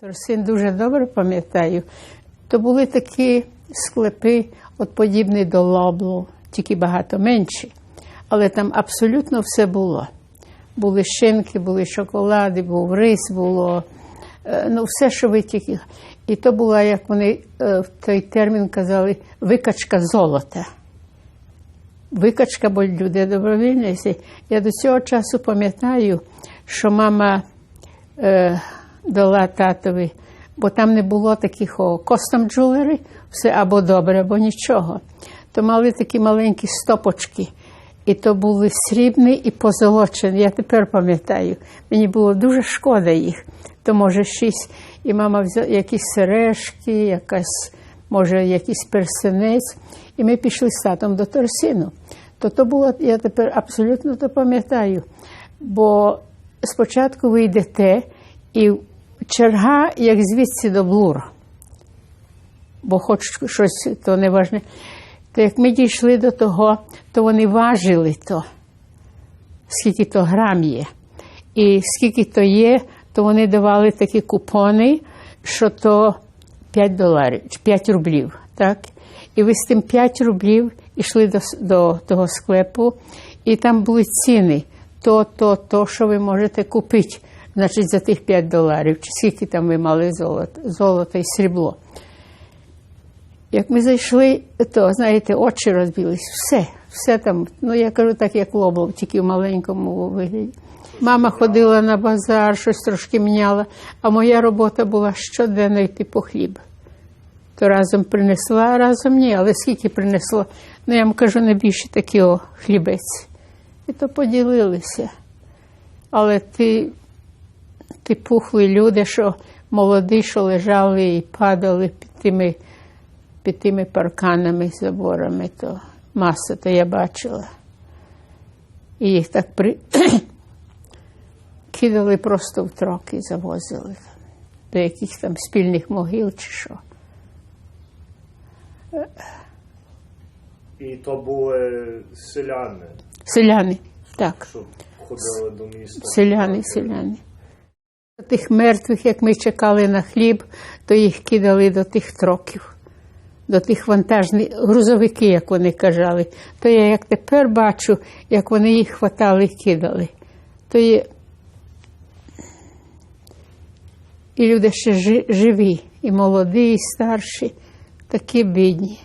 Торсин дуже добре пам'ятаю. То були такі склепи, от подібні до лаблу, тільки багато менші. Але там абсолютно все було. Були шинки, були шоколади, був рис, було е, ну, все, що ви. І то була, як вони е, в той термін казали, викачка золота. Викачка, бо люди добровільні. Я до цього часу пам'ятаю, що мама е, дала татові, бо там не було таких костом джулери, все або добре, або нічого. То мали такі маленькі стопочки. І то були срібні і позолочені. Я тепер пам'ятаю. Мені було дуже шкода їх. То може шість. І мама взяла якісь сережки, якась, може, якийсь персинець. І ми пішли з татом до Торсину. То то було, я тепер абсолютно то пам'ятаю. Бо спочатку ви йдете, і черга, як звідси до блура. Бо хоч щось то не важне. То як ми дійшли до того, то вони важили то, скільки то грам є. І скільки то є, то вони давали такі купони, що то 5 доларів, 5 рублів. Так? І ви з тим 5 рублів йшли до, до того склепу, і там були ціни. То, то, то, що ви можете купити, значить, за тих 5 доларів, чи скільки там ви мали золото, золото і срібло. Як ми зайшли, то, знаєте, очі розбились, все, все там, ну я кажу так, як лоблов, тільки в маленькому вигляді. Мама ходила на базар, щось трошки міняла, а моя робота була щоденно йти по хліб. То разом принесла, а разом ні, але скільки принесло, ну я вам кажу, не більше такий хлібець. І то поділилися. Але ти, ти пухли люди, що молоді, що лежали і падали під тими під тими парканами, заборами, то маса, то я бачила. І їх так при... кидали просто в трок і завозили до якихось там спільних могил чи що. І то були селяни, Селяни, так, що ходили до міста. селяни, селяни. Тих мертвих, як ми чекали на хліб, то їх кидали до тих троків, до тих вантажних грузовики, як вони казали. То я як тепер бачу, як вони їх хватали і кидали. То є і люди ще живі, і молоді, і старші, такі бідні.